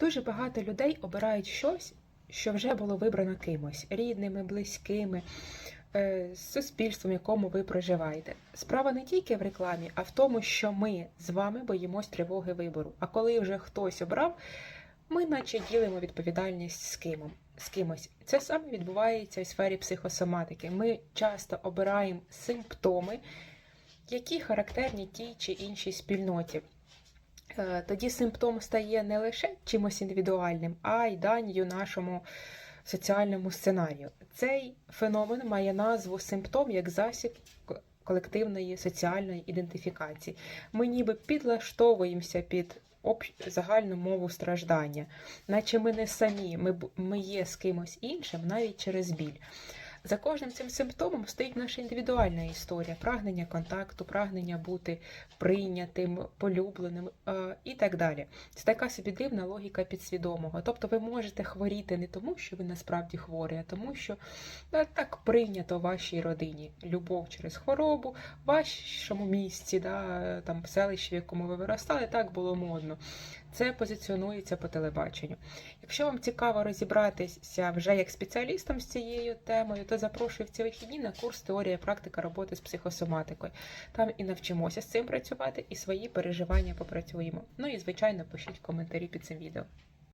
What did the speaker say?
Дуже багато людей обирають щось, що вже було вибрано кимось рідними, близькими, е, суспільством, в якому ви проживаєте. Справа не тільки в рекламі, а в тому, що ми з вами боїмось тривоги вибору. А коли вже хтось обрав, ми наче ділимо відповідальність з кимом. З кимось. Це саме відбувається у сфері психосоматики. Ми часто обираємо симптоми, які характерні тій чи іншій спільноті. Е, Тоді симптом стає не лише чимось індивідуальним, а й данію нашому соціальному сценарію. Цей феномен має назву симптом як засіб колективної соціальної ідентифікації. Ми ніби підлаштовуємося під загальну мову страждання, наче ми не самі, ми, ми є з кимось іншим навіть через біль. За кожним цим симптомом стоїть наша індивідуальна історія, прагнення контакту, прагнення бути прийнятим, полюбленим е, і так далі. Це така собі дивна логіка підсвідомого. Тобто ви можете хворіти не тому, що ви насправді хворі, а тому, що е, так прийнято в вашій родині. Любов через хворобу, в вашому місці, да, там в селищі, в якому ви виростали, так було модно. Це позиціонується по телебаченню. Якщо вам цікаво розібратися вже як спеціалістом з цією темою, то запрошую в ці вихідні на курс Теорія практика роботи з психосоматикою. Там і навчимося з цим працювати, і свої переживання попрацюємо. Ну і звичайно, пишіть коментарі під цим відео.